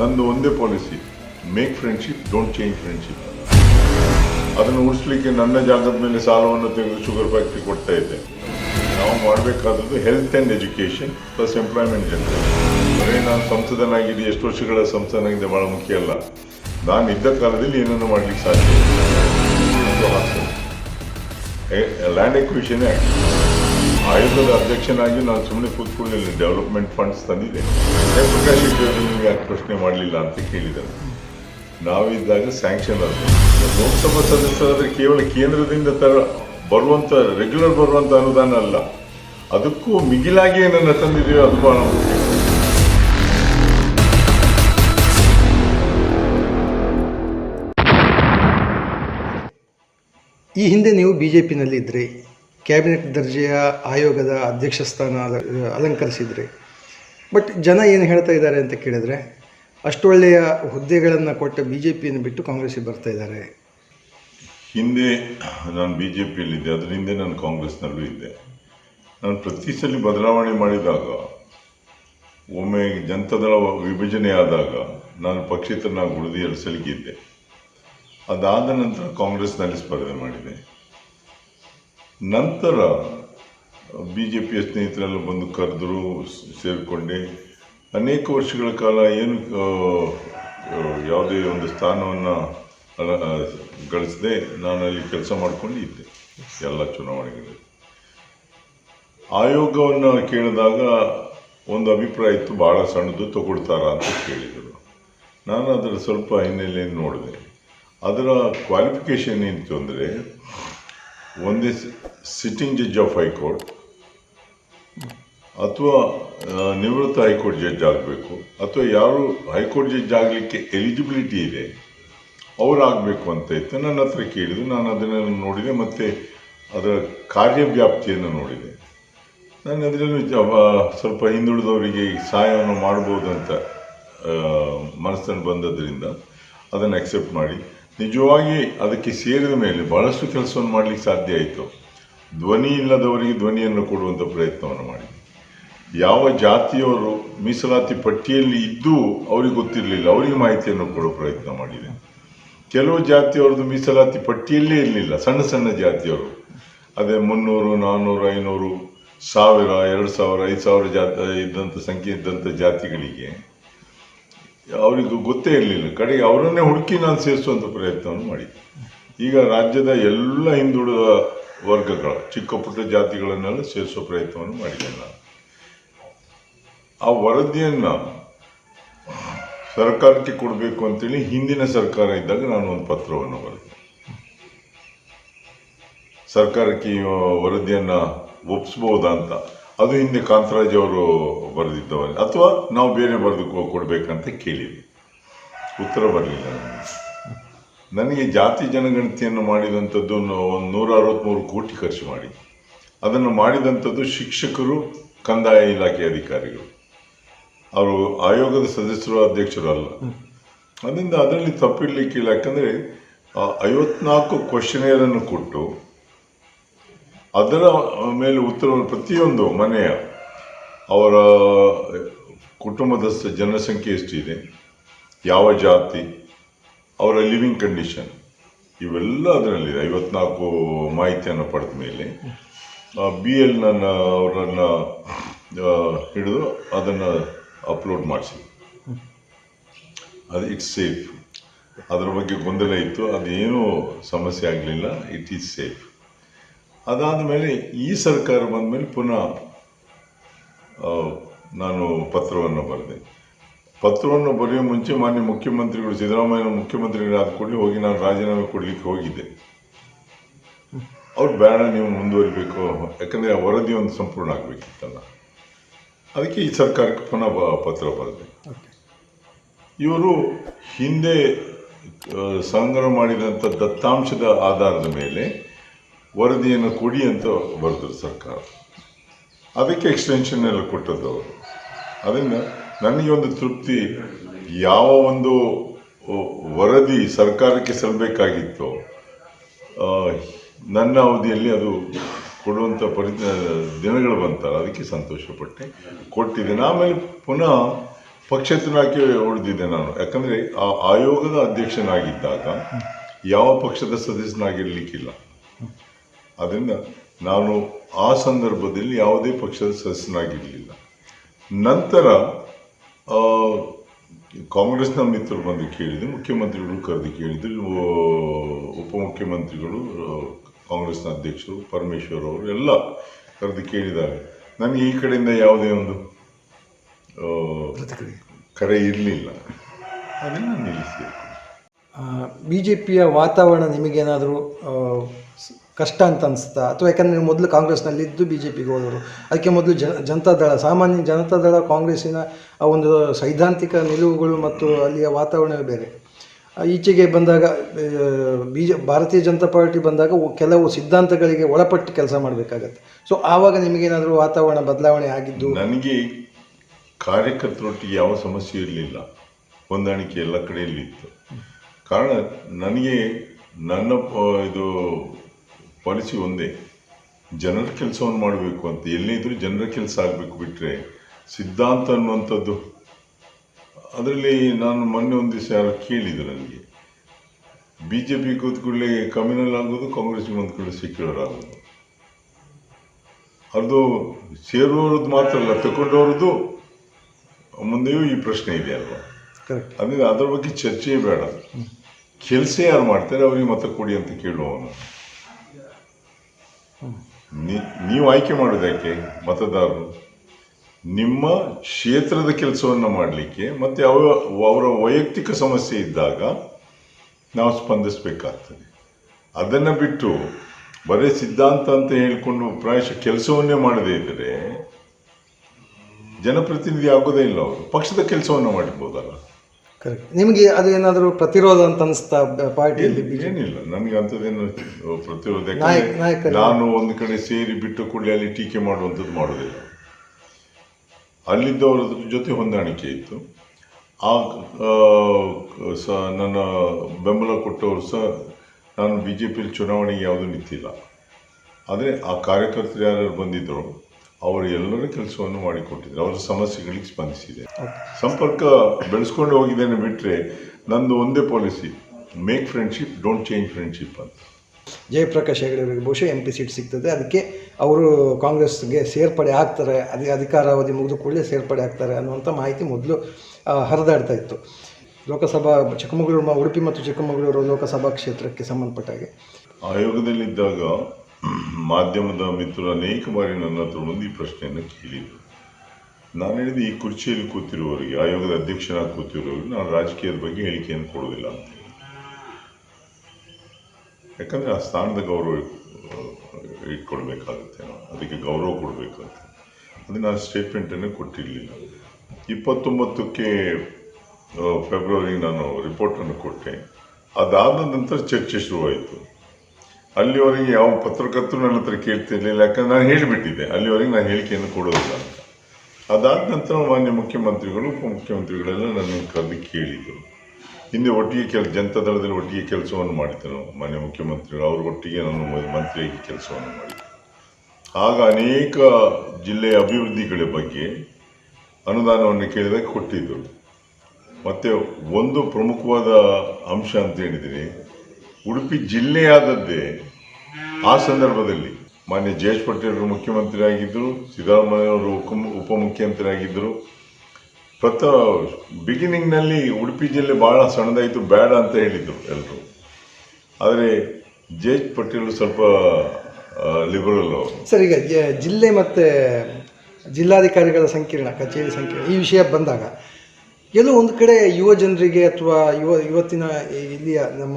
ನಂದು ಒಂದೇ policy make friendship don't change friendship ಅದನ್ನು ಉಳಿಸ್ಲಿಕ್ಕೆ ನನ್ನ ಜಾಗದ ಮೇಲೆ ಸಾಲವನ್ನು ತೆಗೆದು ಶುಗರ್ ಫ್ಯಾಕ್ಟ್ರಿ ಕೊಡ್ತಾ ಇದ್ದೆ. ನಾವು ಮಾಡಬೇಕಾದದ್ದು health and education plus employment generation ಬರೀ ನಾನು ಸಂಸದನಾಗಿದ್ದು ಎಷ್ಟು ವರ್ಷಗಳ ಸಂಸದನಾಗಿದೆ ಭಾಳ ಮುಖ್ಯ ಅಲ್ಲ. ನಾನು ಇದ್ದ ಕಾಲದಲ್ಲಿ ಏನನ್ನು ಮಾಡ್ಲಿಕ್ಕೆ ಸಾಧ್ಯ? ಲ್ಯಾಂಡ್ ಎಕ್ವಿಷನ್ ಆಯೋಗದ ಅಧ್ಯಕ್ಷನಾಗಿ ನಾನು ಸುಮ್ಮನೆ ಕೂತ್ಕೊಳ್ಳಿಲ್ಲ ಡೆವಲಪ್ಮೆಂಟ್ ಫಂಡ್ಸ್ ತಂದಿದೆ. ಜಯಪ್ರಕಾಶ್ ನೀವು ಯಾಕೆ ಪ್ರಶ್ನೆ ಮಾಡಲಿಲ್ಲ ಅಂತ ಕೇಳಿದರು ನಾವಿದ್ದಾಗ ಸ್ಯಾಂಕ್ಷನ್ ಅದು. ಲೋಕಸಭಾ ಸದಸ್ಯರಾದರೆ ಕೇವಲ ಕೇಂದ್ರದಿಂದ ತರ ಬರುವಂಥ ರೆಗ್ಯುಲರ್ ಬರುವಂಥ ಅನುದಾನ ಅಲ್ಲ. ಅದಕ್ಕೂ ಮಿಗಿಲಾಗಿ ಏನನ್ನು ತಂದಿದೆಯೋ ಅದು ಬಹಳ ಈ ಹಿಂದೆ ನೀವು ಬಿ ಜೆ ಪಿನಲ್ಲಿ ಕ್ಯಾಬಿನೆಟ್ ದರ್ಜೆಯ ಆಯೋಗದ ಅಧ್ಯಕ್ಷ ಸ್ಥಾನ ಅಲ- ಅಲಂಕರಿಸಿದ್ರಿ. ಬಟ್ ಜನ ಏನು ಹೇಳ್ತಾ ಇದ್ದಾರೆ ಅಂತ ಕೇಳಿದ್ರೆ, ಅಷ್ಟೊಳ್ಳೆಯ ಹುದ್ದೆಗಳನ್ನು ಕೊಟ್ಟ ಬಿ ಜೆ ಪಿಯನ್ನು ಬಿಟ್ಟು ಕಾಂಗ್ರೆಸ್ಸಿಗೆ ಬರ್ತಾ ಇದ್ದಾರೆ. ಹಿಂದೆ ನಾನು ಬಿ ಜೆ ಪಿಯಲ್ಲಿದ್ದೆ ಅದರ ಹಿಂದೆ ನಾನು ಕಾಂಗ್ರೆಸ್ನಲ್ಲೂ ಇದ್ದೆ. ನಾನು ಪ್ರತಿ ಸಲ ಬದಲಾವಣೆ ಮಾಡಿದಾಗ, ಒಮ್ಮೆ ಜನತಾದಳ ವಿಭಜನೆ ಆದಾಗ, ನಾನು ಪಕ್ಷೇತರನಾಗಿ ಉಳಿದು ಎರಡು ಸಲಿಗಿದ್ದೆ ಅದಾದ ನಂತರ ಕಾಂಗ್ರೆಸ್ನಲ್ಲಿ ಸ್ಪರ್ಧೆ ಮಾಡಿದೆ. ನಂತರ ಬಿ ಜೆ ಪಿಯ ಸ್ನೇಹಿತರೆಲ್ಲ ಬಂದು ಕರೆದರು, ಸೇರಿಕೊಂಡೆ. ಅನೇಕ ವರ್ಷಗಳ ಕಾಲ ಏನು ಯಾವುದೇ ಒಂದು ಸ್ಥಾನವನ್ನು ಗಳಿಸದೆ ನಾನು ಅಲ್ಲಿ ಕೆಲಸ ಮಾಡಿಕೊಂಡು ಇದ್ದೆ ಎಲ್ಲ ಚುನಾವಣೆಗಳಲ್ಲಿ. ಆಯೋಗವನ್ನು ಕೇಳಿದಾಗ ಒಂದು ಅಭಿಪ್ರಾಯ ಇತ್ತು ಭಾಳ ಸಣ್ಣದು ತಗೊಳ್ತಾರ? ಅಂತ ಕೇಳಿದರು. ನಾನು ಅದರ ಸ್ವಲ್ಪ ಹಿನ್ನೆಲೆಯನ್ನು ನೋಡಿದೆ. ಅದರ ಕ್ವಾಲಿಫಿಕೇಷನ್ ಏನಿತ್ತು ಅಂದರೆ ಒಂದೇ ಸಿಟ್ಟಿಂಗ್ ಜಡ್ಜ್ ಆಫ್ ಹೈಕೋರ್ಟ್ ಅಥವಾ ನಿವೃತ್ತ ಹೈಕೋರ್ಟ್ ಜಡ್ಜ್ ಆಗಬೇಕು, ಅಥವಾ ಯಾರು ಹೈಕೋರ್ಟ್ ಜಡ್ಜ್ ಆಗಲಿಕ್ಕೆ ಎಲಿಜಿಬಿಲಿಟಿ ಇದೆ ಅವ್ರು ಆಗಬೇಕು ಅಂತ ಇತ್ತು. ನನ್ನ ಹತ್ರ ಕೇಳಿದ್ರು, ನಾನು ಅದನ್ನು ನೋಡಿದೆ, ಮತ್ತು ಅದರ ಕಾರ್ಯವ್ಯಾಪ್ತಿಯನ್ನು ನೋಡಿದೆ. ನಾನು ಅದರಲ್ಲಿ ಸ್ವಲ್ಪ ಹಿಂದುಳಿದವರಿಗೆ ಸಹಾಯವನ್ನು ಮಾಡ್ಬೋದು ಅಂತ ಮನಸ್ಸನ್ನು ಬಂದದ್ರಿಂದ ಅದನ್ನು ಅಕ್ಸೆಪ್ಟ್ ಮಾಡಿ. ನಿಜವಾಗಿ ಅದಕ್ಕೆ ಸೇರಿದ ಮೇಲೆ ಬಹಳಷ್ಟು ಕೆಲಸವನ್ನು ಮಾಡಲಿಕ್ಕೆ ಸಾಧ್ಯ ಆಯಿತು. ಧ್ವನಿ ಇಲ್ಲದವರಿಗೆ ಧ್ವನಿಯನ್ನು ಕೊಡುವಂಥ ಪ್ರಯತ್ನವನ್ನು ಮಾಡಿ ಯಾವ ಜಾತಿಯವರು ಮೀಸಲಾತಿ ಪಟ್ಟಿಯಲ್ಲಿ ಇದ್ದು ಅವರಿಗೆ ಗೊತ್ತಿರಲಿಲ್ಲ, ಅವರಿಗೆ ಮಾಹಿತಿಯನ್ನು ಕೊಡೋ ಪ್ರಯತ್ನ ಮಾಡಿದೆ. ಕೆಲವು ಜಾತಿಯವ್ರದ್ದು ಮೀಸಲಾತಿ ಪಟ್ಟಿಯಲ್ಲೇ ಇರಲಿಲ್ಲ, ಸಣ್ಣ ಸಣ್ಣ ಜಾತಿಯವರು. ಅದೇ ಮುನ್ನೂರು ನಾನ್ನೂರು ಐನೂರು, ಸಾವಿರ, ಎರಡು ಸಾವಿರ, ಐದು ಸಾವಿರ ಜಾತಿ ಇದ್ದಂಥ ಸಂಖ್ಯೆ ಇದ್ದಂಥ ಜಾತಿಗಳಿಗೆ ಅವರಿಗೂ ಗೊತ್ತೇ ಇರಲಿಲ್ಲ. ಕಡೆಗೆ ಅವರನ್ನೇ ಹುಡುಕಿ ನಾನು ಸೇರಿಸುವಂಥ ಪ್ರಯತ್ನವನ್ನು ಮಾಡಿದ್ದೆ. ಈಗ ರಾಜ್ಯದ ಎಲ್ಲ ಹಿಂದುಳಿದ ವರ್ಗಗಳ, ಚಿಕ್ಕ ಪುಟ್ಟ ಜಾತಿಗಳನ್ನೆಲ್ಲ ಸೇರಿಸೋ ಪ್ರಯತ್ನವನ್ನು ಮಾಡಿದೆ ನಾನು. ಆ ವರದಿಯನ್ನು ಸರ್ಕಾರಕ್ಕೆ ಕೊಡಬೇಕು ಅಂತೇಳಿ ಹಿಂದಿನ ಸರ್ಕಾರ ಇದ್ದಾಗ ನಾನು ಒಂದು ಪತ್ರವನ್ನು ಬರೆದೆ. ಸರ್ಕಾರಕ್ಕೆ ವರದಿಯನ್ನು ಒಪ್ಪಿಸ್ಬೋದಾ ಅಂತ. ಅದು ಹಿಂದೆ ಕಾಂತರಾಜ್ ಅವರು ಬರೆದಿದ್ದವರೆ. ಅಥವಾ ನಾವು ಬೇರೆ ಬರೆದು ಕೊಡಬೇಕಂತ ಕೇಳಿದ್ವಿ. ಉತ್ತರ ಬರಲಿಲ್ಲ ನನಗೆ. ನನಗೆ ಜಾತಿ ಜನಗಣತಿಯನ್ನು ಮಾಡಿದಂಥದ್ದು ಒಂದು ನೂರ ಅರವತ್ತ್ಮೂರು ಕೋಟಿ ಖರ್ಚು ಮಾಡಿ ಅದನ್ನು ಮಾಡಿದಂಥದ್ದು ಶಿಕ್ಷಕರು, ಕಂದಾಯ ಇಲಾಖೆ ಅಧಿಕಾರಿಗಳು. ಅವರು ಆಯೋಗದ ಸದಸ್ಯರು ಅಧ್ಯಕ್ಷರು ಅಲ್ಲ ಅದರಿಂದ ಅದರಲ್ಲಿ ತಪ್ಪಿಡಲಿಕ್ಕಿಲ್ಲ ಯಾಕಂದರೆ ಐವತ್ನಾಲ್ಕು ಕ್ವಶನೇರನ್ನು ಕೊಟ್ಟು ಅದರ ಮೇಲೆ ಉತ್ತರವನ್ನು ಪ್ರತಿಯೊಂದು ಮನೆಯ ಅವರ ಕುಟುಂಬದ ಜನಸಂಖ್ಯೆ ಎಷ್ಟಿದೆ, ಯಾವ ಜಾತಿ, ಅವರ ಲಿವಿಂಗ್ ಕಂಡೀಷನ್ ಇವೆಲ್ಲ ಅದರಲ್ಲಿದೆ. ಐವತ್ನಾಲ್ಕು ಮಾಹಿತಿಯನ್ನು ಪಡೆದ ಮೇಲೆ ಬಿ ಎಲ್ ನನ್ನ ಅವರನ್ನು ಹಿಡಿದು ಅದನ್ನು ಅಪ್ಲೋಡ್ ಮಾಡಿಸಿ. ಅದು ಇಟ್ಸ್ ಸೇಫ್ ಅದರ ಬಗ್ಗೆ ಗೊಂದಲ ಇತ್ತು. ಅದೇನೂ ಸಮಸ್ಯೆ ಆಗಲಿಲ್ಲ. ಇಟ್ ಈಸ್ ಸೇಫ್ ಅದಾದ ಮೇಲೆ ಈ ಸರ್ಕಾರ ಬಂದ ಮೇಲೆ ಪುನಃ ನಾನು ಪತ್ರವನ್ನು ಬರೆದೆ. ಪತ್ರವನ್ನು ಬರೆಯೋ ಮುಂಚೆ ಮಾನ್ಯ ಮುಖ್ಯಮಂತ್ರಿಗಳು ಸಿದ್ದರಾಮಯ್ಯ ಮುಖ್ಯಮಂತ್ರಿಗಳಾದ ಕೂಡಲೇ ಹೋಗಿ ನಾನು ರಾಜೀನಾಮೆ ಕೊಡಲಿಕ್ಕೆ ಹೋಗಿದ್ದೆ. ಅವ್ರು ಬೇಡ ನೀವು ಮುಂದುವರಿಬೇಕು. ಯಾಕಂದರೆ ಆ ವರದಿ ಒಂದು ಸಂಪೂರ್ಣ ಆಗಬೇಕಿತ್ತಲ್ಲ. ಅದಕ್ಕೆ ಈ ಸರ್ಕಾರಕ್ಕೆ ಪುನಃ ಪತ್ರ ಬರೆದೆ. ಇವರು ಹಿಂದೆ ಸಂಗ್ರಹ ಮಾಡಿದಂಥ ದತ್ತಾಂಶದ ಆಧಾರದ ಮೇಲೆ ವರದಿಯನ್ನು ಕೊಡಿ ಅಂತ ಬರೆದ್ರು ಸರ್ಕಾರ. ಅದಕ್ಕೆ ಎಕ್ಸ್ಟೆನ್ಷನ್ ಎಲ್ಲ ಕೊಟ್ಟದ್ದು ಅವರು. ಅದರಿಂದ ನನಗೆ ಒಂದು ತೃಪ್ತಿ, ಯಾವ ಒಂದು ವರದಿ ಸರ್ಕಾರಕ್ಕೆ ಸಲ್ಲಬೇಕಾಗಿತ್ತು ನನ್ನ ಅವಧಿಯಲ್ಲಿ ಅದು ಕೊಡುವಂಥ ಪರಿ ದಿನಗಳು ಬಂತಾರೆ ಅದಕ್ಕೆ ಸಂತೋಷಪಟ್ಟೆ. ಕೊಟ್ಟಿದ್ದೇನೆ. ಆಮೇಲೆ ಪುನಃ ಪಕ್ಷೇತರನಾಗಿ ಉಳಿದಿದ್ದೆ ನಾನು. ಯಾಕಂದರೆ ಆ ಆಯೋಗದ ಅಧ್ಯಕ್ಷನಾಗಿದ್ದಾಗ ಯಾವ ಪಕ್ಷದ ಸದಸ್ಯನಾಗಿರಲಿಕ್ಕಿಲ್ಲ. ಅದರಿಂದ ನಾನು ಆ ಸಂದರ್ಭದಲ್ಲಿ ಯಾವುದೇ ಪಕ್ಷದ ಸದಸ್ಯನಾಗಿರಲಿಲ್ಲ. ನಂತರ ಆ, ಕಾಂಗ್ರೆಸ್ನ ಮಿತ್ರರು ಬಂದು ಕೇಳಿದೆ ಮುಖ್ಯಮಂತ್ರಿಗಳು ಕರೆದು ಕೇಳಿದ್ರು ಉಪಮುಖ್ಯಮಂತ್ರಿಗಳು ಕಾಂಗ್ರೆಸ್ನ ಅಧ್ಯಕ್ಷರು ಪರಮೇಶ್ವರ್ ಅವರು ಎಲ್ಲ ಕರೆದು ಕೇಳಿದ್ದಾರೆ. ನನಗೆ ಈ ಕಡೆಯಿಂದ ಯಾವುದೇ ಒಂದು ಕರೆ ಇರಲಿಲ್ಲ. ಅದನ್ನು ನಿಲ್ಲಿಸಿ. ಬಿ ಜೆ ಪಿಯ ವಾತಾವರಣ ನಿಮಗೇನಾದರೂ ಕಷ್ಟ ಅಂತ ಅನಿಸ್ತಾ ಅಥವಾ ಯಾಕಂದರೆ ನೀವು ಮೊದಲು ಕಾಂಗ್ರೆಸ್ನಲ್ಲಿದ್ದು ಬಿ ಜೆ ಪಿಗೆ ಹೋದರು ಅದಕ್ಕೆ ಮೊದಲು ಜನ ಜನತಾದಳ ಸಾಮಾನ್ಯ ಜನತಾದಳ ಕಾಂಗ್ರೆಸ್ಸಿನ ಆ ಒಂದು ಸೈದ್ಧಾಂತಿಕ ನಿಲುವುಗಳು ಮತ್ತು ಅಲ್ಲಿಯ ವಾತಾವರಣವೇ ಬೇರೆ. ಈಚೆಗೆ ಬಂದಾಗ ಬಿ ಜೆ, ಭಾರತೀಯ ಜನತಾ ಪಾರ್ಟಿ ಬಂದಾಗ ಕೆಲವು ಸಿದ್ಧಾಂತಗಳಿಗೆ ಒಳಪಟ್ಟು ಕೆಲಸ ಮಾಡಬೇಕಾಗತ್ತೆ. ಸೊ ಆವಾಗ ನಿಮಗೇನಾದರೂ ವಾತಾವರಣ ಬದಲಾವಣೆ ಆಗಿದ್ದು? ನನಗೆ ಕಾರ್ಯಕರ್ತರೊಟ್ಟಿಗೆ ಯಾವ ಸಮಸ್ಯೆ ಇರಲಿಲ್ಲ. ಹೊಂದಾಣಿಕೆ ಎಲ್ಲ ಕಡೆಯಲ್ಲಿ ಇತ್ತು ಕಾರಣ, ನನಗೆ ನನ್ನ ಇದು ಪಾಲಿಸಿ ಒಂದೇ. ಜನರ ಕೆಲಸವನ್ನು ಮಾಡಬೇಕು ಅಂತ. ಎಲ್ಲೇ ಇದ್ರೂ ಜನರ ಕೆಲಸ ಆಗಬೇಕು ಬಿಟ್ಟರೆ ಸಿದ್ಧಾಂತ ಅನ್ನುವಂಥದ್ದು. ಅದರಲ್ಲಿ ನಾನು ಮೊನ್ನೆ ಒಂದು ದಿವಸ ಯಾರು ಕೇಳಿದ್ರು ನನಗೆ ಬಿ ಜೆ ಪಿ ಕೂತ್ಕೊಳ್ಳಿ ಕಮ್ಯುನಲ್ ಆಗೋದು ಕಾಂಗ್ರೆಸ್ಗೆ ಒಂದು ಕೂಡಲೇ ಸೆಕ್ಯುಲರ್ ಆಗೋದು ಅದು ಸೇರುವವ್ರದ್ದು ಮಾತ್ರ ಅಲ್ಲ ತಗೊಂಡವ್ರದ್ದು ಮುಂದೆಯೂ ಈ ಪ್ರಶ್ನೆ ಇದೆ ಅಲ್ವಾ? ಕರೆಕ್ಟ್ ಅಂದ್ರೆ ಅದರ ಬಗ್ಗೆ ಚರ್ಚೆಯೇ ಬೇಡ. ಕೆಲಸ ಯಾರು ಮಾಡ್ತಾರೆ ಅವರಿಗೆ ಮತ ಕೊಡಿ ಅಂತ ಕೇಳುವವನು. ನೀವು ಆಯ್ಕೆ ಮಾಡೋದಕ್ಕೆ ಮತದಾರರು. ನಿಮ್ಮ ಕ್ಷೇತ್ರದ ಕೆಲಸವನ್ನು ಮಾಡಲಿಕ್ಕೆ ಮತ್ತೆ ಅವ, ಅವರ ವೈಯಕ್ತಿಕ ಸಮಸ್ಯೆ ಇದ್ದಾಗ ನಾವು ಸ್ಪಂದಿಸಬೇಕಾಗ್ತದೆ. ಅದನ್ನು ಬಿಟ್ಟು ಬರೀ ಸಿದ್ಧಾಂತ ಅಂತ ಹೇಳಿಕೊಂಡು ಪ್ರಾಯಶಃ ಕೆಲಸವನ್ನೇ ಮಾಡದೇ ಇದ್ದರೆ ಜನಪ್ರತಿನಿಧಿ ಆಗೋದೇ ಇಲ್ಲ ಅವರು. ಪಕ್ಷದ ಕೆಲಸವನ್ನು ಮಾಡಿರ್ಬೋದಲ್ಲ. ಕರೆಕ್ಟ್ ನಿಮಗೆ ಅದು ಏನಾದರೂ ಪ್ರತಿರೋಧ ಅಂತ ಅನಿಸ್ತಾ ಪಾರ್ಟಿಯಲ್ಲಿ ಏನಿಲ್ಲ ನನಗೆ ಅಂಥದ್ದೇನು ಪ್ರತಿರೋಧ ನಾಯಕ- ಯಾಕಂದ್ರೆ ನಾಯಕರು- ನಾನು ಒಂದು ಕಡೆ ಸೇರಿ ಬಿಟ್ಟು ಕೂಡಲೇ ಅಲ್ಲಿ ಟೀಕೆ ಮಾಡುವಂಥದ್ದು ಮಾಡೋದಿಲ್ಲ ಅಲ್ಲಿದ್ದವರ ಜೊತೆ ಹೊಂದಾಣಿಕೆ ಇತ್ತು. ಆ ಆ, ಸ ನನ್ನ ಬೆಂಬಲ ಕೊಟ್ಟವರು ಸಹ ನಾನು ಬಿ ಜೆ ಪಿಯಲ್ಲಿ ಚುನಾವಣೆಗೆ ಯಾವುದೂ ನಿಂತಿಲ್ಲ. ಆದರೆ ಆ ಕಾರ್ಯಕರ್ತರು ಯಾರು ಬಂದಿದ್ದರು ಅವರು ಎಲ್ಲರೂ ಕೆಲಸವನ್ನು ಮಾಡಿಕೊಟ್ಟಿದ್ದಾರೆ. ಅವರ ಸಮಸ್ಯೆಗಳಿಗೆ ಸ್ಪಂದಿಸಿದೆ. ಸಂಪರ್ಕ ಬೆಳೆಸ್ಕೊಂಡು ಹೋಗಿದ್ದೇನೆ ಬಿಟ್ಟರೆ ನಂದು ಒಂದೇ policy make friendship don't change friendship ಅಂತ. ಜಯಪ್ರಕಾಶ್ ಹೆಗಡೆ ಅವರಿಗೆ ಬಹುಶಃ ಎಂ ಪಿ ಸೀಟ್ ಸಿಗ್ತದೆ. ಅದಕ್ಕೆ ಅವರು ಕಾಂಗ್ರೆಸ್ಗೆ ಸೇರ್ಪಡೆ ಆಗ್ತಾರೆ. ಅದೇ ಅಧಿಕಾರಾವಧಿ ಮುಗಿದ ಕೂಡಲೇ ಸೇರ್ಪಡೆ ಆಗ್ತಾರೆ ಅನ್ನುವಂಥ ಮಾಹಿತಿ ಮೊದಲು ಹರಿದಾಡ್ತಾ ಇತ್ತು. ಲೋಕಸಭಾ ಚಿಕ್ಕಮಗಳೂರು ಉಡುಪಿ ಮತ್ತು ಚಿಕ್ಕಮಗಳೂರು ಲೋಕಸಭಾ ಕ್ಷೇತ್ರಕ್ಕೆ ಸಂಬಂಧಪಟ್ಟ ಹಾಗೆ. ಆಯೋಗದಲ್ಲಿದ್ದಾಗ ಮಾಧ್ಯಮದ ಮಿತ್ರರು ಅನೇಕ ಬಾರಿ ನನ್ನ ಹತ್ರ ಬಂದು ಈ ಪ್ರಶ್ನೆಯನ್ನು ಕೇಳಿದರು. ನಾನು ಹೇಳಿದೆ, ಈ ಕುರ್ಚಿಯಲ್ಲಿ ಕೂತಿರುವವರಿಗೆ ಆಯೋಗದ ಅಧ್ಯಕ್ಷನಾಗಿ ಕೂತಿರುವವರಿಗೆ ನಾನು ರಾಜಕೀಯದ ಬಗ್ಗೆ ಹೇಳಿಕೆಯನ್ನು ಕೊಡೋದಿಲ್ಲ ಅಂತ. ಯಾಕಂದರೆ ಆ ಸ್ಥಾನದ ಗೌರವ ಇಟ್ಕೊಳ್ಬೇಕಾಗುತ್ತೆ, ಅದಕ್ಕೆ ಗೌರವ ಕೊಡಬೇಕಾಗುತ್ತೆ. ಅದು ನಾನು ಸ್ಟೇಟ್ಮೆಂಟನ್ನು ಕೊಟ್ಟಿರಲಿಲ್ಲ. ಇಪ್ಪತ್ತೊಂಬತ್ತಕ್ಕೆ ಫೆಬ್ರವರಿಗೆ ಫೆಬ್ರವರಿ ನಾನು ರಿಪೋರ್ಟನ್ನು ಕೊಟ್ಟೆ. ಅದಾದ ನಂತರ ಚರ್ಚೆ ಶುರುವಾಯಿತು. ಅಲ್ಲಿವರೆಗೆ ಯಾವ ಪತ್ರಕರ್ತರು ನನ್ನ ಹತ್ರ ಕೇಳ್ತಿರ್ಲಿಲ್ಲ ಯಾಕಂದ್ರೆ ನಾನು ಹೇಳಿಬಿಟ್ಟಿದ್ದೆ. ಅಲ್ಲಿವರೆಗೆ ನಾನು ಹೇಳಿಕೆಯನ್ನು ಕೊಡೋದಿಲ್ಲ ಅಂತ. ಅದಾದ ನಂತರ ಮಾನ್ಯ ಮುಖ್ಯಮಂತ್ರಿಗಳು, ಉಪಮುಖ್ಯಮಂತ್ರಿಗಳೆಲ್ಲ ನನ್ನ ಕರೆದು ಕೇಳಿದರು. ಹಿಂದೆ ಒಟ್ಟಿಗೆ ಕೆಲ ಜನತಾದಳದಲ್ಲಿ ಒಟ್ಟಿಗೆ ಕೆಲಸವನ್ನು ಮಾಡಿದ್ದೆ ನಾವು ಮಾನ್ಯ ಮುಖ್ಯಮಂತ್ರಿಗಳು. ಅವ್ರ ಒಟ್ಟಿಗೆ ನಾನು ಮಂತ್ರಿಯಾಗಿ ಕೆಲಸವನ್ನು ಮಾಡಿದ್ದೆ ಆಗ ಅನೇಕ ಜಿಲ್ಲೆಯ ಅಭಿವೃದ್ಧಿಗಳ ಬಗ್ಗೆ ಅನುದಾನವನ್ನು ಕೇಳಿದಾಗ ಕೊಟ್ಟಿದ್ದರು. ಮತ್ತು ಒಂದು ಪ್ರಮುಖವಾದ ಅಂಶ ಅಂತ ಹೇಳಿದರೆ ಉಡುಪಿ ಜಿಲ್ಲೆಯಾದದ್ದೇ ಆ ಸಂದರ್ಭದಲ್ಲಿ ಮಾನ್ಯ ಜಯೇಶ್ ಪಟೇಲರು ಮುಖ್ಯಮಂತ್ರಿ ಆಗಿದ್ದರು ಸಿದ್ದರಾಮಯ್ಯವರು ಉಪ ಮುಖ್ಯಮಂತ್ರಿ ಆಗಿದ್ದರು ಪ್ರತ ಬಿಗಿನಿಂಗ್ನಲ್ಲಿ ಉಡುಪಿ ಜಿಲ್ಲೆ ಭಾಳ ಸಣ್ಣದಾಯಿತು, ಬೇಡ ಅಂತ ಹೇಳಿದರು ಎಲ್ಲರೂ ಆದರೆ ಜಯೇಶ್ ಪಟೇಲ್ ಸ್ವಲ್ಪ ಲಿಬರಲ್ ಸರ್, ಈಗ ಜಿಲ್ಲೆ ಮತ್ತು ಜಿಲ್ಲಾಧಿಕಾರಿಗಳ ಸಂಕೀರ್ಣ, ಕಚೇರಿ ಸಂಕೀರ್ಣ, ಈ ವಿಷಯ ಬಂದಾಗ ಎಲ್ಲೋ ಒಂದು ಕಡೆ ಯುವ ಜನರಿಗೆ ಅಥವಾ ಯುವ, ಇವತ್ತಿನ ಇಲ್ಲಿಯ ನಮ್ಮ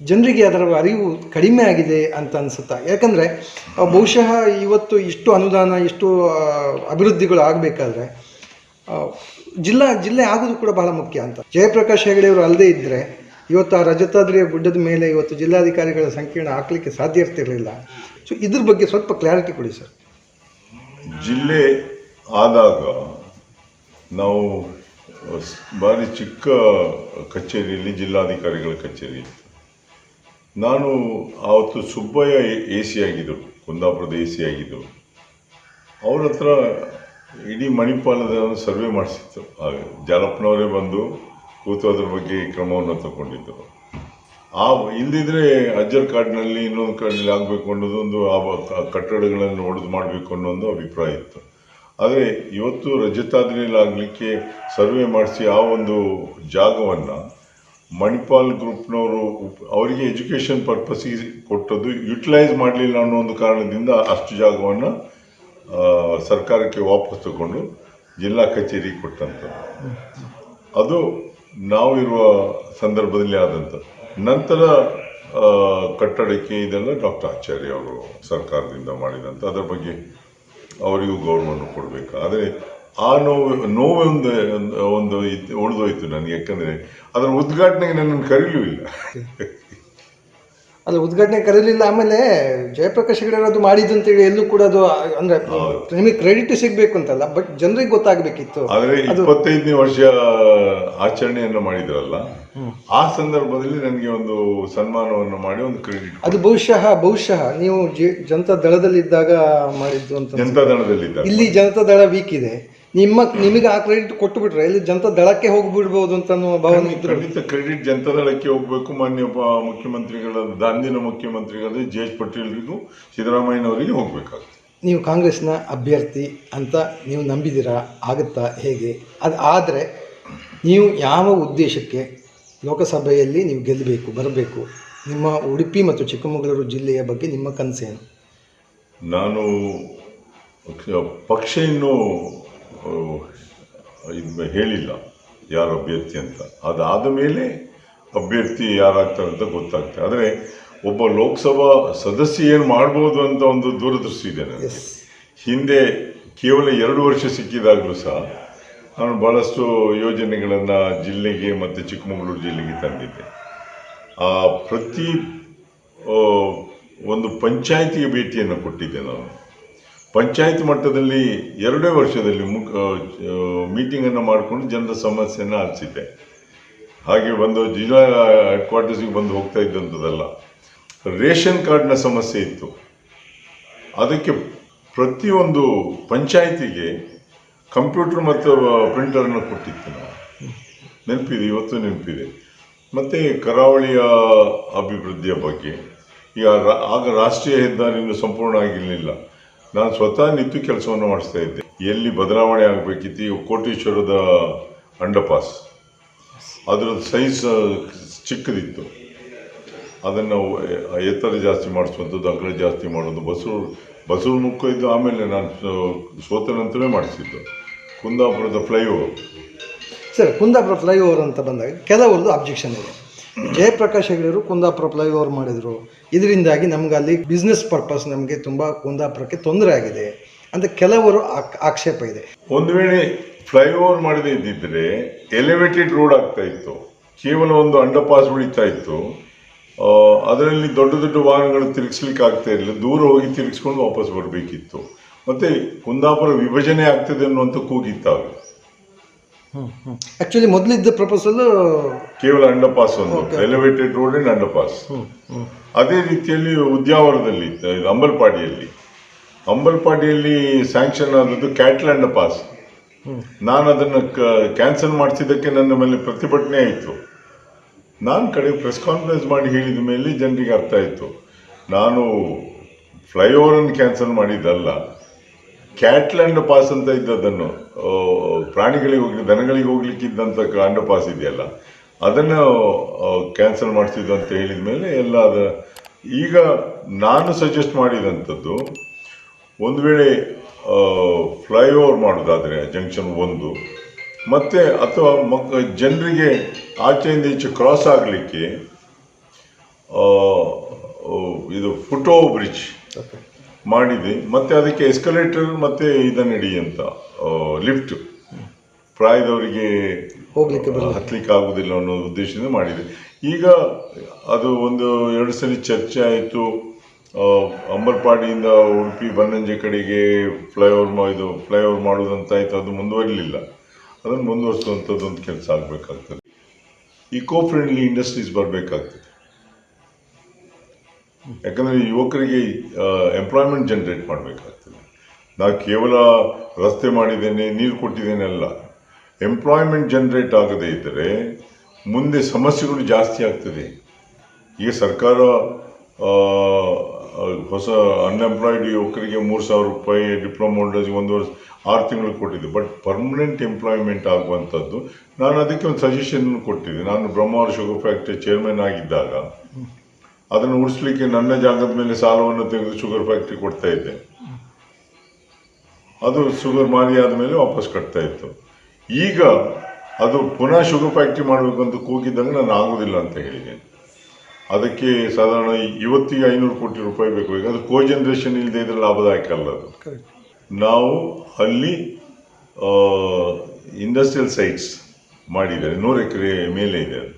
ಜನರಿಗೆ ಅದರ ಅರಿವು ಕಡಿಮೆ ಆಗಿದೆ ಅಂತ ಅನಿಸುತ್ತಾ? ಯಾಕಂದರೆ ಬಹುಶಃ ಇವತ್ತು ಇಷ್ಟು ಅನುದಾನ, ಇಷ್ಟು ಅಭಿವೃದ್ಧಿಗಳು ಆಗಬೇಕಾದ್ರೆ ಜಿಲ್ಲಾ, ಜಿಲ್ಲೆ ಆಗೋದು ಕೂಡ ಬಹಳ ಮುಖ್ಯ ಅಂತ. ಜಯಪ್ರಕಾಶ್ ಹೆಗಡೆ ಅವರು ಅಲ್ಲದೆ ಇದ್ದರೆ ಇವತ್ತು ಆ ರಜತಾದ್ರಿಯ ಗುಡ್ಡದ ಮೇಲೆ ಇವತ್ತು ಜಿಲ್ಲಾಧಿಕಾರಿಗಳ ಸಂಕೀರ್ಣ ಹಾಕಲಿಕ್ಕೆ ಸಾಧ್ಯ ಇರ್ತಿರಲಿಲ್ಲ ಸೊ ಇದ್ರ ಬಗ್ಗೆ ಸ್ವಲ್ಪ ಕ್ಲಾರಿಟಿ ಕೊಡಿ ಸರ್. ಜಿಲ್ಲೆ ಆದಾಗ ನಾವು ಭಾರಿ ಚಿಕ್ಕ ಕಚೇರಿಯಲ್ಲಿ ಜಿಲ್ಲಾಧಿಕಾರಿಗಳ ಕಚೇರಿ ಇತ್ತು. ನಾನು ಆವತ್ತು ಸುಬ್ಬಯ್ಯ ಎ ಸಿ ಆಗಿದ್ದರು, ಕುಂದಾಪುರದ ಎ ಸಿ ಆಗಿದ್ದರು. ಅವ್ರ ಹತ್ರ ಇಡೀ ಮಣಿಪಾಲದ ಸರ್ವೆ ಮಾಡಿಸಿತ್ತು. ಆಗ ಜಾಲಪ್ಪನವರೇ ಬಂದು ಕೂತು ಅದ್ರ ಬಗ್ಗೆ ಕ್ರಮವನ್ನು ತಗೊಂಡಿದ್ದರು ಆ ಇಲ್ಲದಿದ್ದರೆ ಅಜ್ಜರ್ ಕಾಡಿನಲ್ಲಿ, ಇನ್ನೊಂದು ಕಾಡಿನಲ್ಲಿ ಆಗಬೇಕು ಅನ್ನೋದು ಒಂದು ಆ ಕಟ್ಟಡಗಳನ್ನು ಒಡೆದು ಮಾಡಬೇಕು ಅನ್ನೋ ಒಂದು ಅಭಿಪ್ರಾಯ ಇತ್ತು. ಆದರೆ ಇವತ್ತು ರಜತಾದ್ರಿಯಲ್ಲಿ ಆಗಲಿಕ್ಕೆ ಸರ್ವೆ ಮಾಡಿಸಿ ಆ ಒಂದು ಜಾಗವನ್ನು ಮಣಿಪಾಲ್ ಗ್ರೂಪ್ನವರು ಅವರಿಗೆ ಎಜುಕೇಷನ್ ಪರ್ಪಸ್ಸಿಗೆ ಕೊಟ್ಟದ್ದು ಯುಟಿಲೈಸ್ ಮಾಡಲಿಲ್ಲ ಅನ್ನೋ ಒಂದು ಕಾರಣದಿಂದ ಅಷ್ಟು ಜಾಗವನ್ನು ಸರ್ಕಾರಕ್ಕೆ ವಾಪಸ್ ತಗೊಂಡು ಜಿಲ್ಲಾ ಕಚೇರಿಗೆ ಕೊಟ್ಟಂಥದ್ದು ಅದು ನಾವಿರುವ ಸಂದರ್ಭದಲ್ಲಿ ಆದಂಥ ನಂತರ ಕಟ್ಟಡಕ್ಕೆ ಇದೆಲ್ಲ ಡಾಕ್ಟರ್ ಆಚಾರ್ಯ ಅವರು ಸರ್ಕಾರದಿಂದ ಮಾಡಿದಂಥ ಅದರ ಬಗ್ಗೆ ಅವರಿಗೂ ಗೌರವವನ್ನು ಕೊಡಬೇಕು. ಆದರೆ ಆ ನೋವು ನೋವೊಂದು ಒಂದು ಒಂದು ಉಳಿದೋಯ್ತು ನನಗೆ. ಯಾಕಂದರೆ ಅದರ ಉದ್ಘಾಟನೆಗೆ ನನ್ನನ್ನು ಕರೀಲೂ ಇಲ್ಲ ಅಲ್ಲ ಉದ್ಘಾಟನೆ ಕರೀಲಿಲ್ಲ ಆಮೇಲೆ ಜಯಪ್ರಕಾಶ್ ಅದು ಮಾಡಿದ್ದು ಅಂತೇಳಿ ಎಲ್ಲೂ ಕೂಡ ಅದು ಅಂದ್ರೆ ನಿಮಗೆ ಕ್ರೆಡಿಟ್ ಸಿಗಬೇಕು ಅಂತಲ್ಲ ಬಟ್ ಜನರಿಗೆ ಗೊತ್ತಾಗಬೇಕಿತ್ತು. ಆದರೆ ಇಪ್ಪತ್ತೈದನೇ ವರ್ಷ ಆಚರಣೆಯನ್ನು ಮಾಡಿದ್ರಲ್ಲ ಆ ಸಂದರ್ಭದಲ್ಲಿ ನನಗೆ ಒಂದು ಸನ್ಮಾನವನ್ನು ಮಾಡಿ ಒಂದು ಕ್ರೆಡಿಟ್ ಅದು ಬಹುಶಃ ಬಹುಶಃ ನೀವು ಜನತಾ ದಳದಲ್ಲಿದ್ದಾಗ ಮಾಡಿದ್ದು ಅಂತ ಜನತಾ ದಳದಲ್ಲಿದ್ದ ಇಲ್ಲಿ ಜನತಾ ದಳ ವೀಕ್ ಇದೆ. ನಿಮ್ಮ ನಿಮಗೆ ಆ ಕ್ರೆಡಿಟ್ ಕೊಟ್ಟು ಬಿಟ್ರೆ ಇಲ್ಲಿ ಜನತಾ ದಳಕ್ಕೆ ಹೋಗ್ಬಿಡ್ಬೋದು ಅಂತ ಅನ್ನೋ ಭಾವನೆ ಖಂಡಿತ ಕ್ರೆಡಿಟ್ ಜನತಾ ದಳಕ್ಕೆ ಹೋಗಬೇಕು. ಮಾನ್ಯ ಮುಖ್ಯಮಂತ್ರಿಗಳ ದಾಂದಿನ ಮುಖ್ಯಮಂತ್ರಿಗಳು ಜೆ ಎಚ್ ಪಟೇಲ್ರಿಗೂ ಸಿದ್ದರಾಮಯ್ಯನವರಿಗೆ ಹೋಗ್ಬೇಕಾಗ್ತದೆ ನೀವು ಕಾಂಗ್ರೆಸ್ನ ಅಭ್ಯರ್ಥಿ ಅಂತ ನೀವು ನಂಬಿದ್ದೀರಾ? ಆಗುತ್ತಾ? ಹೇಗೆ? ಅದು ಆದರೆ ನೀವು ಯಾವ ಉದ್ದೇಶಕ್ಕೆ ಲೋಕಸಭೆಯಲ್ಲಿ ನೀವು ಗೆಲ್ಲಬೇಕು ಬರಬೇಕು? ನಿಮ್ಮ ಉಡುಪಿ ಮತ್ತು ಚಿಕ್ಕಮಗಳೂರು ಜಿಲ್ಲೆಯ ಬಗ್ಗೆ ನಿಮ್ಮ ಕನಸೇನು? ನಾನು ಪಕ್ಷ ಇನ್ನೂ ಇದು ಹೇಳಿಲ್ಲ ಯಾರು ಅಭ್ಯರ್ಥಿ ಅಂತ. ಅದಾದ ಮೇಲೆ ಅಭ್ಯರ್ಥಿ ಯಾರಾಗ್ತಾರೆ ಅಂತ ಗೊತ್ತಾಗ್ತದೆ. ಆದರೆ ಒಬ್ಬ ಲೋಕಸಭಾ ಸದಸ್ಯ ಏನು ಮಾಡ್ಬೋದು ಅಂತ ಒಂದು ದೂರದೃಷ್ಟಿ ಇದೆ ನನಗೆ. ಹಿಂದೆ ಕೇವಲ ಎರಡು ವರ್ಷ ಸಿಕ್ಕಿದಾಗಲೂ ಸಹ ನಾನು ಭಾಳಷ್ಟು ಯೋಜನೆಗಳನ್ನು ಜಿಲ್ಲೆಗೆ ಮತ್ತು ಚಿಕ್ಕಮಗಳೂರು ಜಿಲ್ಲೆಗೆ ತಂದಿದ್ದೆ. ಆ ಪ್ರತಿ ಒಂದು ಪಂಚಾಯಿತಿಗೆ ಭೇಟಿಯನ್ನು ಕೊಟ್ಟಿದ್ದೆ ನಾನು. ಪಂಚಾಯತ್ ಮಟ್ಟದಲ್ಲಿ ಎರಡೇ ವರ್ಷದಲ್ಲಿ ಮುಖ ಮೀಟಿಂಗನ್ನು ಮಾಡಿಕೊಂಡು ಜನರ ಸಮಸ್ಯೆಯನ್ನು ಆಲಿಸಿದ್ದೆ ಹಾಗೆ ಬಂದು ಜಿಲ್ಲಾ ಹೆಡ್ ಕ್ವಾರ್ಟರ್ಸಿಗೆ ಬಂದು ಹೋಗ್ತಾ ಇದ್ದಂಥದ್ದಲ್ಲ. ರೇಷನ್ ಕಾರ್ಡ್ನ ಸಮಸ್ಯೆ ಇತ್ತು. ಅದಕ್ಕೆ ಪ್ರತಿಯೊಂದು ಪಂಚಾಯಿತಿಗೆ ಕಂಪ್ಯೂಟರ್ ಮತ್ತು ಪ್ರಿಂಟರನ್ನು ಕೊಟ್ಟಿತ್ತು ನಾವು. ನೆನಪಿದೆ, ಇವತ್ತು ನೆನಪಿದೆ. ಮತ್ತು ಕರಾವಳಿಯ ಅಭಿವೃದ್ಧಿಯ ಬಗ್ಗೆ. ಈಗ ಆಗ ರಾಷ್ಟ್ರೀಯ ಹೆದ್ದಾರಿ ಇನ್ನೂ ಸಂಪೂರ್ಣ ಆಗಿರಲಿಲ್ಲ. ನಾನು ಸ್ವತಃ ನಿಂತು ಕೆಲಸವನ್ನು ಮಾಡಿಸ್ತಾ ಇದ್ದೆ. ಎಲ್ಲಿ ಬದಲಾವಣೆ ಆಗಬೇಕಿತ್ತು? ಕೋಟೇಶ್ವರದ ಅಂಡರ್ಪಾಸ್. ಅದರ ಸೈಜ್ ಚಿಕ್ಕದಿತ್ತು. ಅದನ್ನು ಎತ್ತರ ಜಾಸ್ತಿ ಮಾಡಿಸುವಂಥದ್ದು ಅಗಲ ಜಾಸ್ತಿ ಮಾಡೋದು ಬಸರು ಬಸರು ಮುಖ ಇದ್ದು ಆಮೇಲೆ ನಾನು ಸೋತ ನಂತರವೇ ಮಾಡಿಸಿದ್ದು. ಕುಂದಾಪುರದ ಫ್ಲೈಓವರ್. ಸರ್, ಕುಂದಾಪುರ ಫ್ಲೈಓವರ್ ಅಂತ ಬಂದಾಗ ಕೆಲವರದ್ದು ಅಬ್ಜೆಕ್ಷನ್ ಇದೆ. ಜಯಪ್ರಕಾಶ್ ಹೆಗಡೆಯವರು ಕುಂದಾಪುರ ಫ್ಲೈಓವರ್ ಮಾಡಿದರು. ಇದರಿಂದಾಗಿ ನಮ್ಗೆ ಅಲ್ಲಿ ಬಿಸ್ನೆಸ್ ಪರ್ಪಸ್ ನಮಗೆ ತುಂಬ ಕುಂದಾಪುರಕ್ಕೆ ತೊಂದರೆ ಆಗಿದೆ ಅಂತ ಕೆಲವರು ಆಕ್- ಆಕ್ಷೇಪ ಇದೆ. ಒಂದು ವೇಳೆ ಫ್ಲೈಓವರ್ ಮಾಡದೇ ಇದ್ದಿದ್ರೆ ಎಲಿವೇಟೆಡ್ ರೋಡ್ ಆಗ್ತಾ ಇತ್ತು. ಕೇವಲ ಒಂದು ಅಂಡರ್ಪಾಸ್ ಉಳಿತಾ ಇತ್ತು. ಅದರಲ್ಲಿ ದೊಡ್ಡ ದೊಡ್ಡ ವಾಹನಗಳು ತಿರುಗಿಸ್ಲಿಕ್ಕೆ ಆಗ್ತಾ ಇರಲಿಲ್ಲ. ದೂರ ಹೋಗಿ ತಿರುಗಿಸ್ಕೊಂಡು ವಾಪಸ್ ಬರಬೇಕಿತ್ತು. ಮತ್ತೆ ಕುಂದಾಪುರ ವಿಭಜನೆ ಆಗ್ತದೆ ಅನ್ನುವಂಥ ಕೂಗಿತ್ತಾಗ ಆ್ಯಕ್ಚುಲಿ ಮೊದಲಿದ್ದ ಪ್ರಪೋಸಲ್ಲು ಕೇವಲ ಅಂಡರ್ಪಾಸ್ ಒಂದು. ಎಲಿವೇಟೆಡ್ ರೋಡ್ ಅಂಡ್ ಅಂಡರ್ಪಾಸ್ ಅದೇ ರೀತಿಯಲ್ಲಿ ಉದ್ಯಾವರದಲ್ಲಿ ಅಂಬಲ್ಪಾಡಿಯಲ್ಲಿ. ಅಂಬಲ್ಪಾಡಿಯಲ್ಲಿ ಸ್ಯಾಂಕ್ಷನ್ ಆದದ್ದು ಕ್ಯಾಟ್ಲ್ ಅಂಡರ್ಪಾಸ್ ನಾನು ಅದನ್ನು ಕ್ಯಾನ್ಸಲ್ ಮಾಡಿಸಿದ್ದಕ್ಕೆ ನನ್ನ ಮೇಲೆ ಪ್ರತಿಭಟನೆ ಆಯಿತು. ನಾನು ಕಡೆ ಪ್ರೆಸ್ ಕಾನ್ಫರೆನ್ಸ್ ಮಾಡಿ ಹೇಳಿದ ಮೇಲೆ ಜನರಿಗೆ ಅರ್ಥ ಆಯಿತು. ನಾನು ಫ್ಲೈಓವರನ್ನು ಕ್ಯಾನ್ಸಲ್ ಮಾಡಿದ್ದಲ್ಲ. ಕ್ಯಾಟ್ಲ್ಯಾಂಡ್ ಪಾಸ್ ಅಂತ ಇದ್ದದನ್ನು ಪ್ರಾಣಿಗಳಿಗೆ ಹೋಗ್ಲಿ, ದನಗಳಿಗೆ ಹೋಗ್ಲಿಕ್ಕೆ ಇದ್ದಂಥ ಅಂಡ್ ಪಾಸ್ ಇದೆಯಲ್ಲ, ಅದನ್ನು ಕ್ಯಾನ್ಸಲ್ ಮಾಡಿಸಿದ್ದು ಅಂತ ಹೇಳಿದ ಮೇಲೆ ಎಲ್ಲ ಅದ. ಈಗ ನಾನು ಸಜೆಸ್ಟ್ ಮಾಡಿದಂಥದ್ದು, ಒಂದು ವೇಳೆ ಫ್ಲೈಓವರ್ ಮಾಡೋದಾದರೆ ಜಂಕ್ಷನ್ ಒಂದು, ಮತ್ತೆ ಅಥವಾ ಮಕ್, ಜನರಿಗೆ ಆಚೆಯಿಂದ ಈಚೆ ಕ್ರಾಸ್ ಆಗಲಿಕ್ಕೆ ಇದು ಫುಟೋ ಬ್ರಿಡ್ಜ್ ಮಾಡಿದೆ. ಮತ್ತೆ ಅದಕ್ಕೆ ಎಸ್ಕಲೇಟರ್ ಮತ್ತೆ ಇದನ್ನಿಡಿ ಅಂತ ಲಿಫ್ಟ್ ಪ್ರಾಯದವರಿಗೆ ಹೋಗ್ಲಿಕ್ಕೆ ಹತ್ತಲಿಕ್ಕೆ ಹತ್ಲಿಕ್ಕೆ ಆಗುದಿಲ್ಲ ಅನ್ನೋ ಉದ್ದೇಶದಿಂದ ಮಾಡಿದೆ. ಈಗ ಅದು ಒಂದು ಎರಡು ಸಲ ಚರ್ಚೆ ಆಯಿತು. ಅಂಬಲ್ಪಾಡಿಯಿಂದ ಉಡುಪಿ ಬನ್ನಂಜೆ ಕಡೆಗೆ ಫ್ಲೈಓವರ್ ಇದು ಫ್ಲೈಓವರ್ ಮಾಡೋದಂತಾಯ್ತು. ಅದು ಮುಂದುವರಲಿಲ್ಲ. ಅದನ್ನು ಮುಂದುವರಿಸುವಂಥದ್ದು ಒಂದು ಕೆಲಸ ಆಗಬೇಕಾಗ್ತದೆ. ಇಕೋ ಫ್ರೆಂಡ್ಲಿ ಇಂಡಸ್ಟ್ರೀಸ್ ಬರಬೇಕಾಗ್ತದೆ. ಯಾಕಂದರೆ ಯುವಕರಿಗೆ ಎಂಪ್ಲಾಯ್ಮೆಂಟ್ ಜನ್ರೇಟ್ ಮಾಡಬೇಕಾಗ್ತದೆ. ನಾನು ಕೇವಲ ರಸ್ತೆ ಮಾಡಿದ್ದೇನೆ, ನೀರು ಕೊಟ್ಟಿದ್ದೇನೆ ಅಲ್ಲ. ಎಂಪ್ಲಾಯ್ಮೆಂಟ್ ಜನ್ರೇಟ್ ಆಗದೇ ಇದ್ದರೆ ಮುಂದೆ ಸಮಸ್ಯೆಗಳು ಜಾಸ್ತಿ ಆಗ್ತದೆ. ಈಗ ಸರ್ಕಾರ ಹೊಸ ಅನ್ಎಂಪ್ಲಾಯ್ಡ್ ಯುವಕರಿಗೆ ಮೂರು ಸಾವಿರ ರೂಪಾಯಿ ಡಿಪ್ಲೊಮಾ ಹೋಲ್ಡರ್ಸ್ಗೆ ಒಂದು ವರ್ಷ ಆರು ತಿಂಗಳು ಕೊಟ್ಟಿದೆ ಬಟ್ ಪರ್ಮನೆಂಟ್ ಎಂಪ್ಲಾಯ್ಮೆಂಟ್ ಆಗುವಂಥದ್ದು, ನಾನು ಅದಕ್ಕೆ ಒಂದು ಸಜೆಷನ್ ಕೊಟ್ಟಿದ್ದೆ. ನಾನು ಬ್ರಹ್ಮಾವರ ಶುಗರ್ ಫ್ಯಾಕ್ಟ್ರಿ ಚೇರ್ಮನ್ ಆಗಿದ್ದಾಗ ಅದನ್ನು ಉಳಿಸ್ಲಿಕ್ಕೆ ನನ್ನ ಜಾಗದ ಮೇಲೆ ಸಾಲವನ್ನು ತೆಗೆದು ಶುಗರ್ ಫ್ಯಾಕ್ಟ್ರಿ ಕೊಡ್ತಾ ಇದ್ದೆ. ಅದು ಶುಗರ್ ಮಾರಿ ಆದಮೇಲೆ ವಾಪಸ್ ಕಟ್ತಾ ಇತ್ತು. ಈಗ ಅದು ಪುನಃ ಶುಗರ್ ಫ್ಯಾಕ್ಟ್ರಿ ಮಾಡಬೇಕು ಅಂತ ಕೂಗಿದ್ದಾಗ ನಾನು ಆಗೋದಿಲ್ಲ ಅಂತ ಹೇಳಿದ್ದೇನೆ ಅದಕ್ಕೆ ಸಾಧಾರಣ ಇವತ್ತಿಗೆ ಐನೂರು ಕೋಟಿ ರೂಪಾಯಿ ಬೇಕು. ಈಗ ಅದು ಕೋ ಜನರೇಷನ್ ಇಲ್ಲದೆ ಇದ್ರೆ ಲಾಭದಾಯಕ ಅಲ್ಲ ಅದು. ನಾವು ಅಲ್ಲಿ ಇಂಡಸ್ಟ್ರಿಯಲ್ ಸೈಟ್ಸ್ ಮಾಡಿದ್ದಾರೆ. ನೂರು ಎಕರೆ ಮೇಲೆ ಇದೆ ಅದು.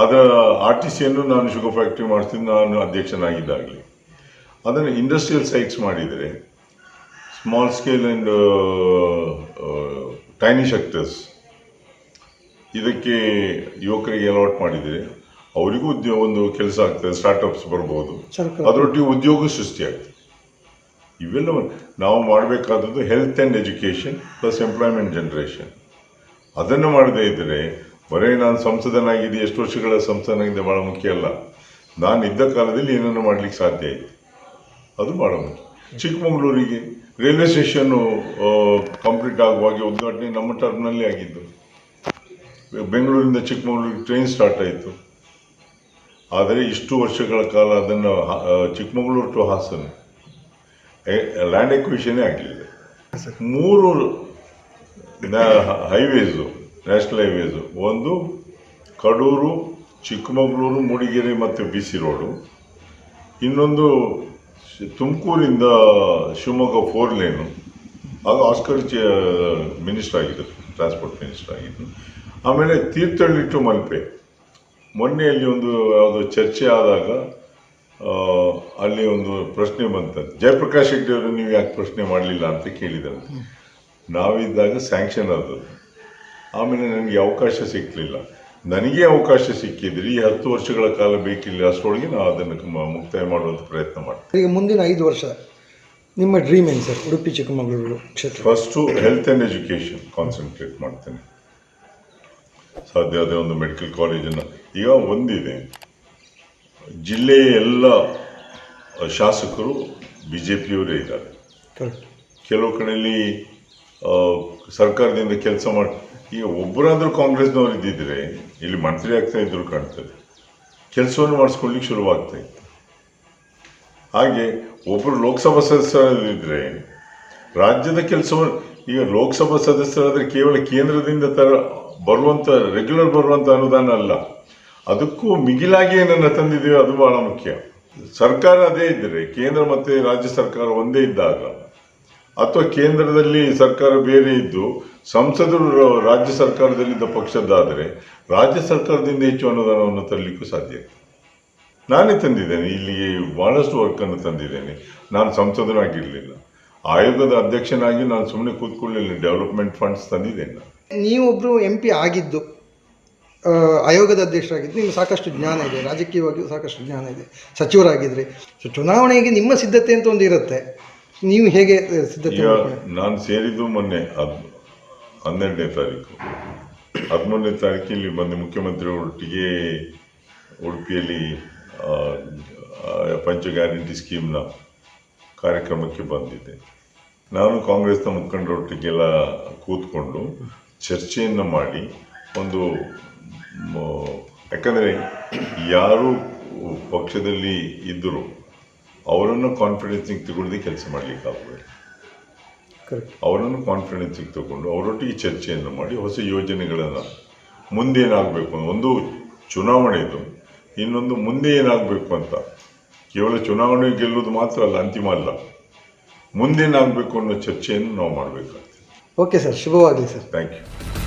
ಅದರ ಆರ್ ಟಿ ಸಿಯನ್ನು ನಾನು ಶುಗರ್ ಫ್ಯಾಕ್ಟ್ರಿ ಮಾಡ್ತೀನಿ ನಾನು ಅಧ್ಯಕ್ಷನಾಗಿದ್ದಾಗಲಿ. ಅದನ್ನು ಇಂಡಸ್ಟ್ರಿಯಲ್ ಸೈಟ್ಸ್ ಮಾಡಿದರೆ small scale and tiny sectors ಇದಕ್ಕೆ ಯುವಕರಿಗೆ ಅಲಾಟ್ ಮಾಡಿದರೆ ಅವರಿಗೂ ಉದ್ಯೋಗ ಒಂದು ಕೆಲಸ ಆಗ್ತದೆ ಸ್ಟಾರ್ಟ್ಅಪ್ಸ್ ಬರ್ಬೋದು. ಅದರೊಟ್ಟಿಗೆ ಉದ್ಯೋಗ ಸೃಷ್ಟಿಯಾಗ್ತದೆ ಇವೆಲ್ಲ ನಾವು ಮಾಡಬೇಕಾದದ್ದು health and education plus employment generation ಅದನ್ನು ಮಾಡದೇ ಇದ್ದರೆ ಬರೀ ನಾನು ಸಂಸದನಾಗಿದ್ದೆ ಎಷ್ಟು ವರ್ಷಗಳ ಸಂಸದನಾಗಿದ್ದೆ ಭಾಳ ಮುಖ್ಯ ಅಲ್ಲ. ನಾನು ಇದ್ದ ಕಾಲದಲ್ಲಿ ಏನನ್ನು ಮಾಡಲಿಕ್ಕೆ ಸಾಧ್ಯ ಆಯಿತು ಅದು ಭಾಳ ಮುಖ್ಯ. ಚಿಕ್ಕಮಗಳೂರಿಗೆ ರೈಲ್ವೆ ಸ್ಟೇಷನ್ನು ಕಂಪ್ಲೀಟ್ ಆಗುವಾಗೆ ಉದ್ಘಾಟನೆ ನಮ್ಮ ಟರ್ಮ್ನಲ್ಲೇ ಆಗಿದ್ದು. ಬೆಂಗಳೂರಿಂದ ಚಿಕ್ಕಮಗಳೂರಿಗೆ ಟ್ರೈನ್ ಸ್ಟಾರ್ಟ್ ಆಯಿತು. ಆದರೆ ಇಷ್ಟು ವರ್ಷಗಳ ಕಾಲ ಅದನ್ನು ಚಿಕ್ಕಮಗಳೂರು ಟು ಹಾಸನ ಲ್ಯಾಂಡ್ ಎಕ್ವಿಷನೇ ಆಗಲಿಲ್ಲ. ಮೂರು ಹೈವೇಸು. ನ್ಯಾಷನಲ್ ಹೈವೇಸು ಒಂದು, ಕಡೂರು, ಚಿಕ್ಕಮಗಳೂರು, ಮೂಡಿಗೆರೆ ಮತ್ತು ಬಿ ಸಿ ರೋಡು ಇನ್ನೊಂದು ತುಮಕೂರಿಂದ ಶಿವಮೊಗ್ಗ ಫೋರ್ ಲೇನು ಆಗ ಆಸ್ಕರ್ ಚ ಮಿನಿಸ್ಟರ್ ಆಗಿದ್ದರು ಟ್ರಾನ್ಸ್ಪೋರ್ಟ್ ಮಿನಿಸ್ಟರ್ ಆಗಿದ್ದರು ಆಮೇಲೆ ತೀರ್ಥಹಳ್ಳಿ ಟು ಮಲ್ಪೆ. ಮೊನ್ನೆ ಅಲ್ಲಿ ಒಂದು, ಯಾವುದೋ ಚರ್ಚೆ ಆದಾಗ ಅಲ್ಲಿ ಒಂದು ಪ್ರಶ್ನೆ ಬಂತಂತೆ. ಜಯಪ್ರಕಾಶ್ ಶೆಟ್ಟಿಯವರು ನೀವು ಯಾಕೆ ಪ್ರಶ್ನೆ ಮಾಡಲಿಲ್ಲ? ಅಂತ ಕೇಳಿದಂತೆ. ನಾವಿದ್ದಾಗ ಸ್ಯಾಂಕ್ಷನ್ ಆದದ್ದು. ಆಮೇಲೆ ನನಗೆ ಅವಕಾಶ ಸಿಕ್ಕಲಿಲ್ಲ ನನಗೆ ಅವಕಾಶ ಸಿಕ್ಕಿದ್ರೆ ಈ ಹತ್ತು ವರ್ಷಗಳ ಕಾಲ ಬೇಕಿಲ್ಲ ಅಷ್ಟರೊಳಗೆ ನಾವು ಅದನ್ನು ಮುಕ್ತಾಯ ಮಾಡುವಂಥ ಪ್ರಯತ್ನ ಮಾಡ್ತೀನಿ. ಈಗ ಮುಂದಿನ ಐದು ವರ್ಷ ನಿಮ್ಮ ಡ್ರೀಮ್ ಏನು ಸರ್? ಉಡುಪಿ ಚಿಕ್ಕಮಗಳೂರು ಕ್ಷೇತ್ರ. First health and education concentrate ಮಾಡ್ತೇನೆ. ಸಾಧ್ಯ ಅದೇ ಒಂದು ಮೆಡಿಕಲ್ ಕಾಲೇಜನ್ನು ಈಗ ಒಂದಿದೆ. ಜಿಲ್ಲೆಯ ಎಲ್ಲ ಶಾಸಕರು ಬಿ ಜೆ ಪಿಯವರೇ ಇದ್ದಾರೆ ಕೆಲವು ಕಡೆಯಲ್ಲಿ ಸರ್ಕಾರದಿಂದ ಕೆಲಸ ಮಾಡಿ ಈಗ ಒಬ್ಬರಾದರೂ ಕಾಂಗ್ರೆಸ್ನವರು ಇದ್ದಿದ್ರೆ ಇಲ್ಲಿ ಮಂತ್ರಿ ಆಗ್ತಾ ಇದ್ರು ಕಾಣ್ತದೆ. ಕೆಲಸವನ್ನು ಮಾಡಿಸ್ಕೊಳ್ಳಿಕ್ಕೆ ಶುರುವಾಗ್ತಾ ಇತ್ತು. ಹಾಗೆ ಒಬ್ಬರು ಲೋಕಸಭಾ ಸದಸ್ಯರಾದಿದ್ದರೆ ರಾಜ್ಯದ ಕೆಲಸವನ್ನು ಈಗ ಲೋಕಸಭಾ ಸದಸ್ಯರಾದರೆ ಕೇವಲ ಕೇಂದ್ರದಿಂದ ತರ ಬರುವಂಥ ರೆಗ್ಯುಲರ್ ಬರುವಂಥ ಅನುದಾನ ಅಲ್ಲ. ಅದಕ್ಕೂ ಮಿಗಿಲಾಗಿ ಏನನ್ನು ತಂದಿದ್ದೀವಿ ಅದು ಬಹಳ ಮುಖ್ಯ. ಸರ್ಕಾರ ಅದೇ ಇದ್ದರೆ ಕೇಂದ್ರ ಮತ್ತು ರಾಜ್ಯ ಸರ್ಕಾರ ಒಂದೇ ಇದ್ದಾಗ ಅಥವಾ ಕೇಂದ್ರದಲ್ಲಿ ಸರ್ಕಾರ ಬೇರೆ ಇದ್ದು, ಸಂಸದರು ರಾಜ್ಯ ಸರ್ಕಾರದಲ್ಲಿದ್ದ ಪಕ್ಷದ್ದಾದರೆ ರಾಜ್ಯ ಸರ್ಕಾರದಿಂದ ಹೆಚ್ಚು ಅನುದಾನವನ್ನು ತರಲಿಕ್ಕೂ ಸಾಧ್ಯ ನಾನೇ ತಂದಿದ್ದೇನೆ ಇಲ್ಲಿ ಭಾಳಷ್ಟು ವರ್ಕನ್ನು ತಂದಿದ್ದೇನೆ. ನಾನು ಸಂಸದನಾಗಿರಲಿಲ್ಲ. ಆಯೋಗದ ಅಧ್ಯಕ್ಷನಾಗಿ ನಾನು ಸುಮ್ಮನೆ ಕೂತ್ಕೊಳ್ಳಲಿಲ್ಲ, ಡೆವಲಪ್ಮೆಂಟ್ ಫಂಡ್ಸ್ ತಂದಿದ್ದೇನೆ. ನೀವೊಬ್ಬರು ಎಂ ಪಿ ಆಗಿದ್ದು ಆಯೋಗದ ಅಧ್ಯಕ್ಷರಾಗಿದ್ದು, ನಿಮ್ಗೆ ಸಾಕಷ್ಟು ಜ್ಞಾನ ಇದೆ, ರಾಜಕೀಯವಾಗಿ ಸಾಕಷ್ಟು ಜ್ಞಾನ ಇದೆ ಸಚಿವರಾಗಿದ್ದರೆ ಸೊ, ಚುನಾವಣೆಗೆ ನಿಮ್ಮ ಸಿದ್ಧತೆ ಅಂತ ಒಂದು ಇರುತ್ತೆ. ನೀವು ಹೇಗೆ ಸಿದ್ಧತೆ ಈಗ ಮಾಡ್ಕೊಳ್ಳಿ. ನಾನು ಸೇರಿದ್ದು ಮೊನ್ನೆ ಹದ್ ಹನ್ನೆರಡನೇ ತಾರೀಕು. ಹದಿಮೂರನೇ ತಾರೀಕು ಇಲ್ಲಿ ಬಂದು ಮುಖ್ಯಮಂತ್ರಿಗಳೊಟ್ಟಿಗೆ ಉಡುಪಿಯಲ್ಲಿ ಆ, ಆ, ಪಂಚ ಗ್ಯಾರಂಟಿ ಸ್ಕೀಮ್ನ ಕಾರ್ಯಕ್ರಮಕ್ಕೆ ಬಂದಿದ್ದೆ. ನಾನು ಕಾಂಗ್ರೆಸ್ನ ಮುಖಂಡರೊಟ್ಟಿಗೆಲ್ಲ ಕೂತ್ಕೊಂಡು ಚರ್ಚೆಯನ್ನು ಮಾಡಿ ಒಂದು ಮ- ಯಾಕಂದರೆ ಯಾರು ಪಕ್ಷದಲ್ಲಿ ಇದ್ದರು ಅವರನ್ನು ಕಾನ್ಫಿಡೆನ್ಸಿಗೆ ತಗೊಳ್ಳದೆ ಕೆಲಸ ಮಾಡಲಿಕ್ಕೆ ಕರೆಕ್ಟ್ ಅವರನ್ನು ಕಾನ್ಫಿಡೆನ್ಸಿಗೆ ತಗೊಂಡು ಅವರೊಟ್ಟಿಗೆ ಚರ್ಚೆಯನ್ನು ಮಾಡಿ ಹೊಸ ಯೋಜನೆಗಳನ್ನು ಮುಂದೇನಾಗಬೇಕು ಒಂದು ಚುನಾವಣೆ ಇದು. ಇನ್ನೊಂದು ಮುಂದೆ ಏನಾಗಬೇಕು ಅಂತ. ಕೇವಲ ಚುನಾವಣೆ ಗೆಲ್ಲುವುದು ಮಾತ್ರ ಅಲ್ಲ ಅಂತಿಮ ಅಲ್ಲ. ಮುಂದೇನಾಗಬೇಕು ಅನ್ನೋ ಚರ್ಚೆಯನ್ನು ನಾವು ಮಾಡಬೇಕಾಗ್ತದೆ. ಓಕೆ ಸರ್ ಶುಭವಾಗಲಿ ಸರ್ ಥ್ಯಾಂಕ್ ಯು